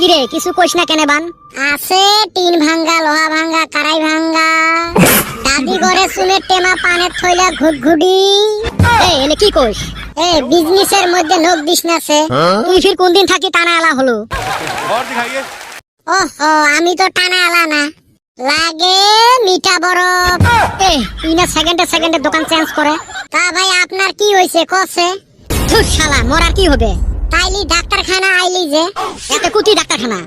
কিরে কিছু কইস না কেনে বান আছে টিন ভাঙ্গা লোহা ভাঙ্গা কারাই ভাঙ্গা দাদি ঘরে চুলের টেমা পানের থইলা ঘুটঘুডি এই এলে কি কইস এ বিজনেসের মধ্যে নোক দিস না সে তুই ফির কোন দিন থাকি টানা আলা হলো और दिखाइए ওহো আমি তো টানা আলা না লাগে মিঠা বরফ এ তুই না সেকেন্ডে সেকেন্ডে দোকান চেঞ্জ করে তা ভাই আপনার কি হয়েছে কছে ধুর শালা মোর আর কি হবে আইলি ডাক্তারখানা আইলি যে এত কুটি ডাক্তারখানা।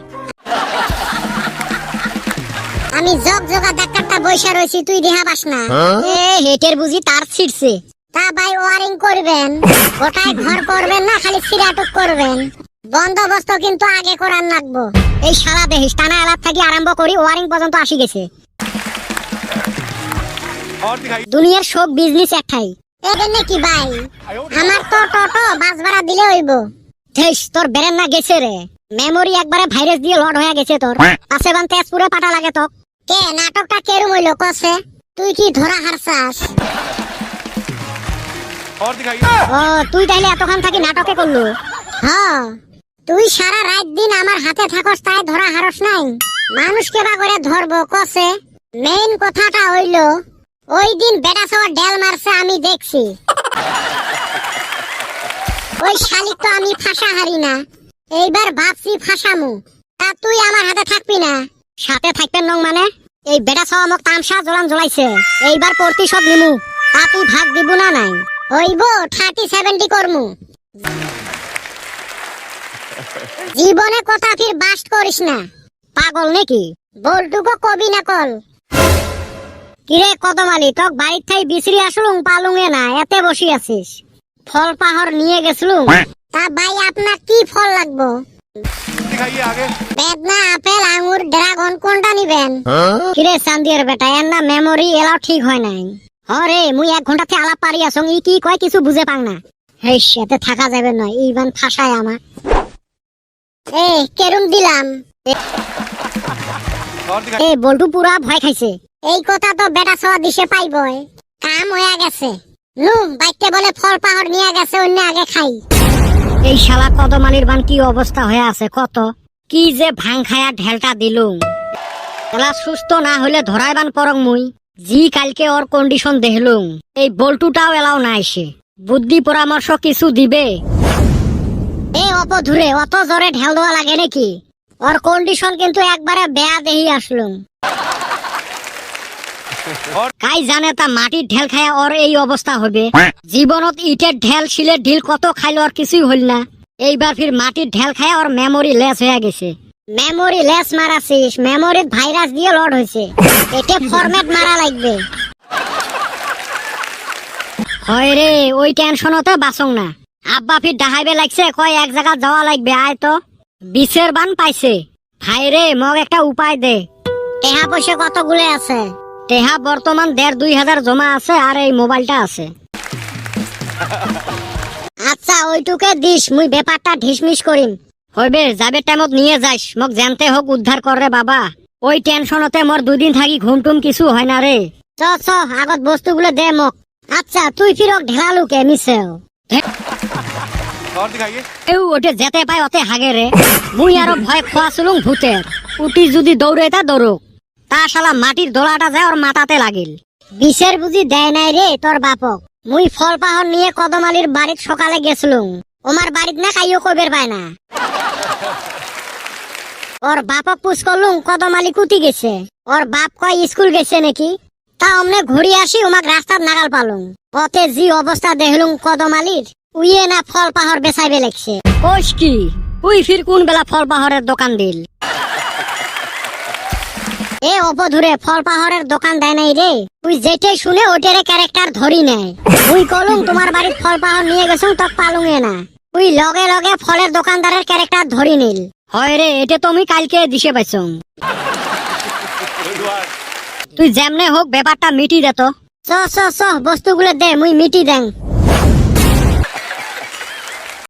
আমি জগ জগা ডাক্তারটা বৈশা রয়েছি তুই দেহা বাস না। হ্যাঁ? এ হেটের বুঝি তার ছিড়ছে। তা ভাই ওয়ারিং করবেন কোথায় ঘর করবেন না খালি সিরাটক করবেন। বন্দোবস্ত কিন্তু আগে করার লাগবো। এই সারা দেহিস টানা এলাপ থাকি আরম্ভ করি ওয়ারিং পর্যন্ত আসি গেছে। দুনিয়ার সব বিজনেস একটাই। এদের নাকি ভাই? আমার তো টোটো বাস ভাড়া দিলে হইব। ঠেস তোর ব্রেন না গেছে রে। মেমোরি একবারে ভাইরাস দিয়ে লড হয়ে গেছে তোর। পাশে পাটা লাগে তোক। কে নাটকটা হইল কসে? তুই কি ধরা হারছাস? ও তুই তাইলে এতক্ষণ থাকি নাটকে করলু? হ্যাঁ তুই সারা রাত দিন আমার হাতে থাকস তাই ধরা হারস নাই। মানুষকে বা করে ধরবো কসে? মেইন কথাটা হইল ওই দিন বেটা সবার ডেল মারছে আমি দেখছি। ওই শালিক তো আমি ফাঁসা হারি না। এইবার ভাবছি ফাঁসামু। তা তুই আমার হাতে থাকবি না। সাথে থাকবেন নং মানে? এই বেটা সব মোক তামসা জ্বলান জ্বলাইছে এইবার সব নিমু। তা তুই ভাগ দিব না নাই। হইব, থার্টি সেভেন্টি করমু। জীবনে কথা ফির বাস্ট করিস না। পাগল নাকি? বলটুকু কবি না কল। কিরে কদমালি, তক বাড়ির ঠাই বিচরি আসলুম পালুঙে না, এতে বসি আছিস। ফল পাহর নিয়ে গেছিলুম তা ভাই আপনার কি ফল লাগবো? বেদনা আপেল ড্রাগন কোনটা নিবেন? কিরে চান্দিয়ার বেটা এর না মেমোরি এলাও ঠিক হয় নাই। হরে মুই এক ঘণ্টা থেকে আলাপ পারি আসং ই কি কয় কিছু বুঝে পাং না। থাকা যাবে না ইবান ফাঁসায় আমার এ কেরম দিলাম। এ বল্টু পুরা ভয় খাইছে। এই কথা তো বেটা সওয়া দিশে পাইবই। কাম হয়ে গেছে। নু বাইতে বলে ফল পাহর নিয়ে গেছে অন্য আগে খাই। এই শালা কদমালির বান কি অবস্থা হয়ে আছে কত? কি যে ভাং খায়া ঢেলটা দিলুম। এলা সুস্থ না হলে ধরাই বান পরং মুই। জি কালকে ওর কন্ডিশন দেখলুম। এই বল্টুটাও এলাও না এসে। বুদ্ধি পরামর্শ কিছু দিবে? এ অপধুরে অত জোরে ঢেল দেওয়া লাগে নাকি? ওর কন্ডিশন কিন্তু একবারে বেয়া দেহি আসলুম। কাই জানে তা মাটির ঢেল খায়া ওর এই অবস্থা হবে? জীবনত ইটের ঢেল শিলের ঢিল কত খাইলো আর কিছুই হইল না। এইবার ফির মাটির ঢেল খায় ওর মেমোরি লেস হয়ে গেছে। মেমোরি লেস মারাছিস মেমোরির ভাইরাস দিয়ে লড হয়েছে। এটা ফরম্যাট মারা লাগবে। হয় রে ওই টেনশনতে বাসং না। আব্বা ফির ডাহাইবে লাগছে কয় এক জায়গা যাওয়া লাগবে আয় তো। বিছের বান পাইছে। ভাই রে মগ একটা উপায় দে। টেহা পয়সা কতগুলো আছে? তেহা বর্তমান দেড় দুই হাজার জমা আছে আর এই মোবাইলটা আছে। আচ্ছা ওইটুকে দিস, মুই ব্যাপারটা ঢিসমিস করিম। হইবে, যাবে টাইমত নিয়ে যাইস, মোক জানতে হোক উদ্ধার করে বাবা। ওই টেনশনতে মোর দুদিন থাকি ঘুমটুম কিছু হয় না রে। চ চ, আগত বস্তুগুলো দে মোক। আচ্ছা তুই ফিরক ঢেলালু কে মিছেও এউ ওটে যেতে পায় অতে হাগে রে। মুই আরও ভয় খোয়াছিলুম ভূতের উটি যদি দৌড়ে তা দৌড়ুক তা শালা মাটির দোলাটা যায় ওর মাথাতে লাগিল। বিষের বুঝি দেয় নাই রে তোর বাপক। মুই ফল পাহর নিয়ে কদমালির বাড়িত সকালে গেছিলুম ওমার বাড়িত না কাইও কবের পায় না। ওর বাপক পুষ করলুম কদমালি কুতি গেছে। ওর বাপ কয় স্কুল গেছে নাকি? তা অমনে ঘুরি আসি ওমাক রাস্তার নাগাল পালুম অতে জি অবস্থা দেখলুম কদমালির, উইয়ে না ফল পাহর বেচাইবে লাগছে। কোষ কি, উই ফির কোন বেলা ফল পাহরের দোকান দিল? এ অপধুরে ফল পাহরের দোকান দেয় নাই রে। তুই যেটাই শুনে ওটারে ক্যারেক্টার ধরি নেয় তুই কলুম তোমার বাড়ির ফল পাহর নিয়ে গেছুম, তক পালুঙে না। তুই লগে লগে ফলের দোকানদারের ক্যারেক্টার ধরি নিল। হয় রে, এটা তুমি কালকে দিশে পাইছং তুই যেমনে হোক, ব্যাপারটা মিটি দে তো। চ চ বস্তুগুলো দে, মুই মিটি দেন